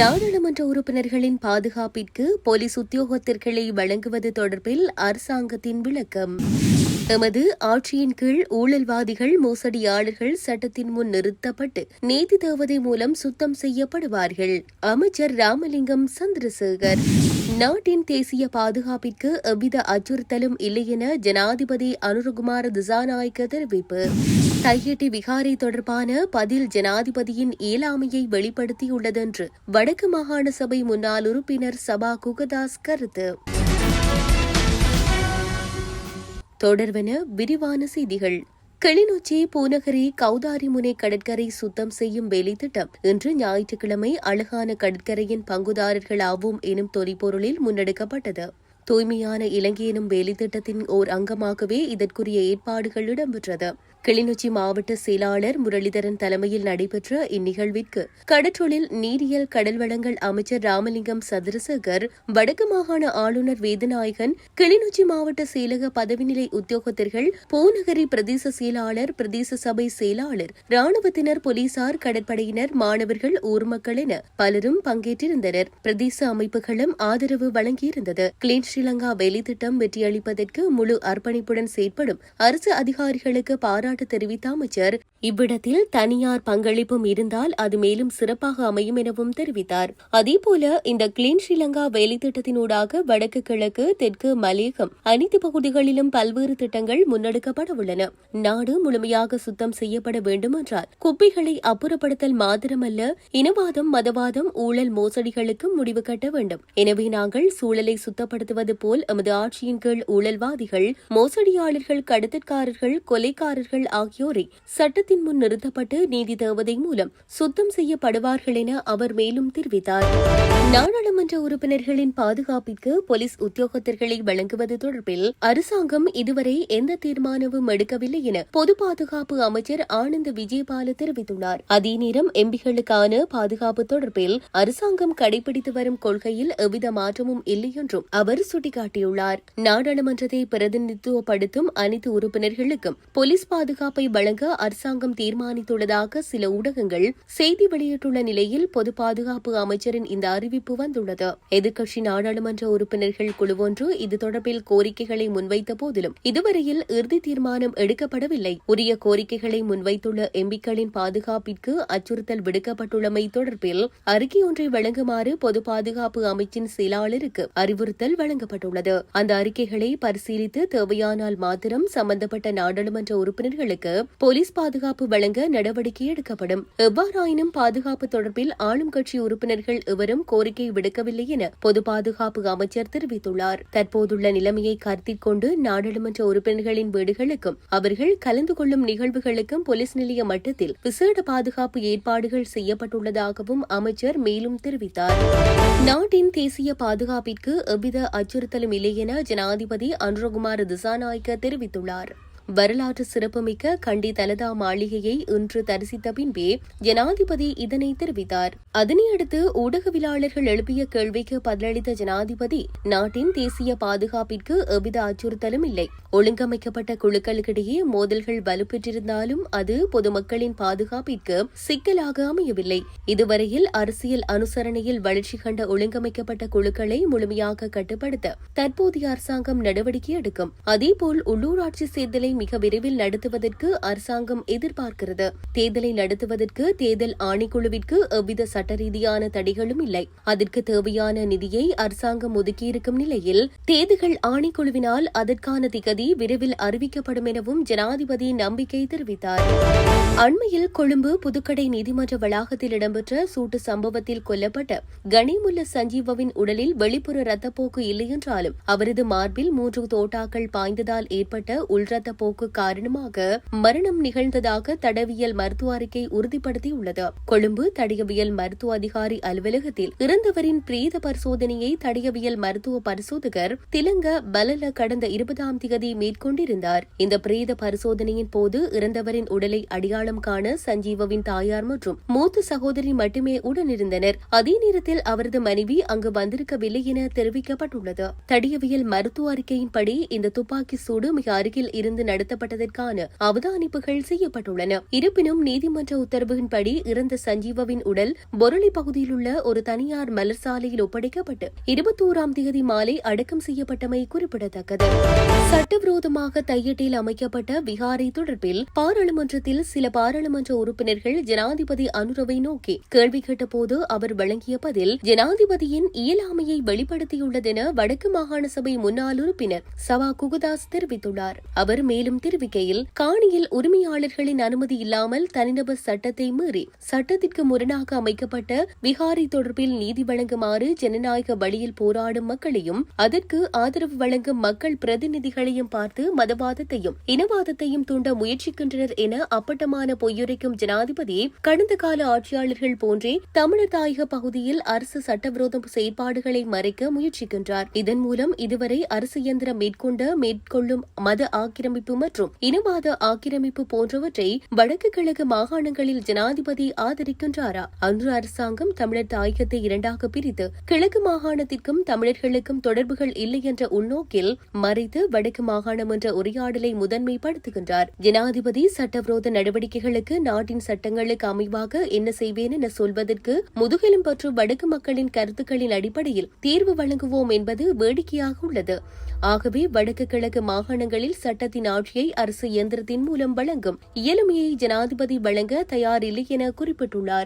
நாடாளுமன்ற உறுப்பினர்களின் பாதுகாப்பிற்கு போலீஸ் உத்தியோகத்தர்களை வழங்குவது தொடர்பில் அரசாங்கத்தின் விளக்கம் எமது ஆட்சியின் கீழ் ஊழல்வாதிகள் மோசடியாளர்கள் சட்டத்தின் முன் நிறுத்தப்பட்டு நீதி தேவதை மூலம் சுத்தம் செய்யப்படுவார்கள். அமைச்சர் ராமலிங்கம் சந்திரசேகர் நாட்டின் தேசிய பாதுகாப்பிற்கு எவ்வித அச்சுறுத்தலும் இல்லை என ஜனாதிபதி அனுருகுமார் திசாநாயக்க தெரிவிப்பு. தையட்டி விகாரை தொடர்பான பதில் ஜனாதிபதியின் இயலாமையை வெளிப்படுத்தியுள்ளதென்று வடக்கு மாகாண சபை முன்னாள் உறுப்பினர் சபா குகதாஸ் கருத்து. தொடர்வன விரிவான செய்திகள். கிளிநொச்சி பூநகரி கௌதாரிமுனை கடற்கரை சுத்தம் செய்யும் வேலை திட்டம் இன்று ஞாயிற்றுக்கிழமை அழகான கடற்கரையின் பங்குதாரர்கள் ஆவோம் எனும் தொனிப்பொருளில் முன்னெடுக்கப்பட்டது. தூய்மையான இலங்கை எனும் வேலை திட்டத்தின் ஓர் அங்கமாகவே இதற்குரிய ஏற்பாடுகள் இடம்பெற்றது. கிளிநொச்சி மாவட்ட செயலாளர் முரளிதரன் தலைமையில் நடைபெற்ற இந்நிகழ்விற்கு கடற்றொழில் நீரியல் கடல் வளங்கள் அமைச்சர் ராமலிங்கம் சந்திரசேகர் வடக்கு மாகாண ஆளுநர் வேதநாயகன் கிளிநொச்சி மாவட்ட செயலக பதவிநிலை உத்தியோகத்தர்கள் பூநகரி பிரதேச செயலாளர் பிரதேச சபை செயலாளர் ராணுவத்தினர் போலீசார் கடற்படையினர் மாணவர்கள் ஊர் மக்கள் என பலரும் பங்கேற்றிருந்தனர். பிரதேச அமைப்புகளும் ஆதரவு வழங்கியிருந்தது. கிளீன் ஸ்ரீலங்கா வேலைத்திட்டம் வெற்றியளிப்பதற்கு முழு அர்ப்பணிப்புடன் செயற்படும் அரசு அதிகாரிகளுக்கு பாராட்டு பாராட்டு தெரிவித்த அமைச்சர் இவ்விடத்தில் தனியார் பங்களிப்பும் இருந்தால் அது மேலும் சிறப்பாக அமையும் எனவும் தெரிவித்தார். அதேபோல இந்த கிளீன் ஸ்ரீலங்கா வேலை திட்டத்தினூடாக வடக்கு கிழக்கு தெற்கு மலையகம் அனைத்து பகுதிகளிலும் பல்வேறு திட்டங்கள் முன்னெடுக்கப்பட உள்ளன. நாடு முழுமையாக சுத்தம் செய்யப்பட வேண்டும் என்றார் குப்பைகளை அப்புறப்படுத்தல் மாத்திரமல்ல இனவாதம் மதவாதம் ஊழல் மோசடிகளுக்கு முடிவு கட்ட வேண்டும். எனவே நாங்கள் சூழலை சுத்தப்படுத்துவது போல் எமது ஆட்சியின் கீழ் ஊழல்வாதிகள் மோசடியாளர்கள் கடத்தற்காரர்கள் கொலைக்காரர்கள் ஆகியோரை ஆகியோரை சட்டத்தின் முன் நிறுத்தப்பட்டு நீதி தேவதை மூலம் சுத்தம் செய்யப்படுவார்கள் என அவர் மேலும் தெரிவித்தார். நாடாளுமன்ற உறுப்பினர்களின் பாதுகாப்பிற்கு போலீஸ் உத்தியோகத்தர்களை வழங்குவது தொடர்பில் அரசாங்கம் இதுவரை எந்த தீர்மானமும் எடுக்கவில்லை என பொது பாதுகாப்பு அமைச்சர் ஆனந்த் விஜயபால தெரிவித்துள்ளார். அதே நேரம் எம்பிகளுக்கான பாதுகாப்பு தொடர்பில் அரசாங்கம் கடைபிடித்து வரும் கொள்கையில் எவ்வித மாற்றமும் இல்லை என்றும் அவர் சுட்டிக்காட்டியுள்ளார். நாடாளுமன்றத்தை பிரதிநிதித்துவப்படுத்தும் அனைத்து உறுப்பினர்களுக்கும் போலீஸ் பாதுகாப்பை வழங்க அரசாங்கம் தீர்மானித்துள்ளதாக சில ஊடகங்கள் செய்தி வெளியிட்டுள்ள நிலையில் பொது பாதுகாப்பு அமைச்சரின் இந்த அறிவிப்பு வந்துள்ளது. எதிர்க்கட்சி நாடாளுமன்ற உறுப்பினர்கள் குழுவொன்று இது தொடர்பில் கோரிக்கைகளை முன்வைத்த போதிலும் இதுவரையில் இறுதி தீர்மானம் எடுக்கப்படவில்லை. உரிய கோரிக்கைகளை முன்வைத்துள்ள எம்பிக்களின் பாதுகாப்பிற்கு அச்சுறுத்தல் விடுக்கப்பட்டுள்ளமை தொடர்பில் அறிக்கை ஒன்றை வழங்குமாறு பொது பாதுகாப்பு அமைச்சின் செயலாளருக்கு அறிவுறுத்தல் வழங்கப்பட்டுள்ளது. அந்த அறிக்கைகளை பரிசீலித்து தேவையானால் மாத்திரம் சம்பந்தப்பட்ட நாடாளுமன்ற உறுப்பினர்களுக்கு போலீஸ் பாதுகாப்பு வழங்க நடவடிக்கை எடுக்கப்படும். எவ்வாறாயினும் பாதுகாப்பு தொடர்பில் ஆளும் கட்சி உறுப்பினர்கள் எவரும் கோரிக்கை விடுக்கவில்லை என பொது பாதுகாப்பு அமைச்சர் தெரிவித்துள்ளார். தற்போதுள்ள நிலைமையை கருத்தில் கொண்டு நாடாளுமன்ற உறுப்பினர்களின் வீடுகளுக்கும் அவர்கள் கலந்து கொள்ளும் நிகழ்வுகளுக்கும் போலீஸ் நிலைய மட்டத்தில் விசேட பாதுகாப்பு ஏற்பாடுகள் செய்யப்பட்டுள்ளதாகவும் அமைச்சர் மேலும் தெரிவித்தார். நாட்டின் தேசிய பாதுகாப்பிற்கு எவ்வித அச்சுறுத்தலும் இல்லை என ஜனாதிபதி அனுரகுமார் திசாநாயக்க தெரிவித்துள்ளார். வரலாற்று சிறப்புமிக்க கண்டி தலதா மாளிகையை இன்று தரிசித்த பின்பே ஜனாதிபதி இதனை தெரிவித்தார். அதனையடுத்து ஊடகவியலாளர்கள் எழுப்பிய கேள்விக்கு பதிலளித்த ஜனாதிபதி நாட்டின் தேசிய பாதுகாப்பிற்கு எவ்வித அச்சுறுத்தலும் இல்லை. ஒழுங்கமைக்கப்பட்ட குழுக்களுக்கிடையே மோதல்கள் வலுப்பெற்றிருந்தாலும் அது பொதுமக்களின் பாதுகாப்பிற்கு சிக்கலாக அமையவில்லை இதுவரையில் அரசியல் அனுசரணையில் வளர்ச்சி கண்ட ஒழுங்கமைக்கப்பட்ட குழுக்களை முழுமையாக கட்டுப்படுத்த தற்போதைய அரசாங்கம் நடவடிக்கை எடுக்கும். அதேபோல் உள்ளூராட்சி தேர்தலை மிக விரைவில் நடத்துவதற்கு அரசாங்கம் எதிர்பார்க்கிறது. தேர்தலை நடத்துவதற்கு தேர்தல் ஆணைக்குழுவிற்கு எவ்வித சட்டரீதியான தடைகளும் இல்லை. அதற்கு தேவையான நிதியை அரசாங்கம் ஒதுக்கியிருக்கும் நிலையில் தேதிகள் ஆணைக்குழுவினால் அதற்கான திகதி விரைவில் அறிவிக்கப்படும் எனவும் ஜனாதிபதி நம்பிக்கை தெரிவித்தார். அண்மையில் கொழும்பு புதுக்கடை நீதிமன்ற வளாகத்தில் இடம்பெற்ற சூட்டு சம்பவத்தில் கொல்லப்பட்ட கனிமுல்ல சஞ்சீவவின் உடலில் வெளிப்புற ரத்தப்போக்கு இல்லை என்றாலும் அவரது மார்பில் மூன்று தோட்டாக்கள் பாய்ந்ததால் ஏற்பட்ட உள்ரத்த போக்கு காரணமாக மரணம் நிகழ்ந்ததாக தடவியல் மருத்துவ அறிக்கை உறுதிப்படுத்தியுள்ளது. கொழும்பு தடயவியல் மருத்துவ மருத்துவ அதிகாரி அலுவலகத்தில் இறந்தவரின் பிரேத பரிசோதனையை தடயவியல் மருத்துவ பரிசோதகர் திலங்க பலல கடந்த இருபதாம் தேதி மேற்கொண்டிருந்தார். இந்த பிரேத பரிசோதனையின் போது இறந்தவரின் உடலை அடையாளம் காண சஞ்சீவவின் தாயார் மற்றும் மூத்த சகோதரி மட்டுமே உடனிருந்தனர். அதே நேரத்தில் அவரது மனைவி அங்கு வந்திருக்கவில்லை என தெரிவிக்கப்பட்டுள்ளது. தடியவியல் மருத்துவ அறிக்கையின்படி இந்த துப்பாக்கி சூடு மிக அருகில் இருந்து நடத்தப்பட்டதற்கான அவதானிப்புகள் செய்யப்பட்டுள்ளன. இருப்பினும் நீதிமன்ற உத்தரவின்படி இறந்த சஞ்சீவவின் உடல் பொருளி பகுதியில் உள்ள ஒரு தனியார் மலர் சாலையில் ஒப்படைக்கப்பட்டு இருபத்தோராம் தேதி மாலை அடக்கம் செய்யப்பட்டமை குறிப்பிடத்தக்கது. சட்டவிரோதமாக தையட்டில் அமைக்கப்பட்ட விகாரை தொடர்பில் பாராளுமன்றத்தில் சில பாராளுமன்ற உறுப்பினர்கள் ஜனாதிபதி அனுரவை நோக்கி கேள்வி கேட்டபோது அவர் வழங்கிய பதில் ஜனாதிபதியின் இயலாமையை வெளிப்படுத்தியுள்ளதென வடக்கு மாகாண சபை முன்னாள் உறுப்பினர் சவா குகுதாஸ் தெரிவித்துள்ளார். அவர் மேலும் தெரிவிக்கையில் காணியில் உரிமையாளர்களின் அனுமதி இல்லாமல் தனிநபர் சட்டத்தை மீறி சட்டத்திற்கு முரணாக அமைக்கப்பட்ட விகாரை தொடர்பில் நீதி வழங்குமாறு ஜனநாயக வழியில் போராடும் மக்களையும் அதற்கு ஆதரவு வழங்கும் மக்கள் பிரதிநிதிகளையும் பார்த்து மதவாதத்தையும் இனவாதத்தையும் தூண்ட முயற்சிக்கின்றனர் என அப்பட்டமான பொய்யுரைக்கும் ஜனாதிபதி கடந்த கால ஆட்சியாளர்கள் போன்றே தமிழர் தாயக பகுதியில் அரசு சட்டவிரோத செயற்பாடுகளை மறைக்க முயற்சிக்கின்றார். இதன் மூலம் இதுவரை அரசு இயந்திரம் மேற்கொண்ட மேற்கொள்ளும் மத ஆக்கிரமிப்பு மற்றும் இனவாத ஆக்கிரமிப்பு போன்றவற்றை வடக்கு கிழக்கு மாகாணங்களில் ஜனாதிபதி ஆதரிக்கின்றாரா? அன்று அரசாங்கம் தமிழர் தாயகத்தை இரண்டாக பிரித்து கிழக்கு மாகாணத்திற்கும் தமிழர்களுக்கும் தொடர்புகள் இல்லை என்ற உள்நோக்கில் மறைத்து வடக்கு மாகாணம் என்ற உரையாடலை முதன்மைப்படுத்துகின்றார். ஜனாதிபதி சட்டவிரோத நடவடிக்கைகளுக்கு நாட்டின் சட்டங்களுக்கு அமைவாக என்ன செய்வேன் என சொல்வதற்கு முதுகெலும் பற்று வடக்கு மக்களின் கருத்துக்களின் அடிப்படையில் தீர்வு வழங்குவோம் என்பது வேடிக்கையாக உள்ளது. ஆகவே வடக்கு கிழக்கு மாகாணங்களில் சட்டத்தின் ஆட்சியை அரசு இயந்திரத்தின் மூலம் வழங்கும் இயலுமையை ஜனாதிபதி வழங்க தயாரில்லை என குறிப்பிட்டுள்ளார்.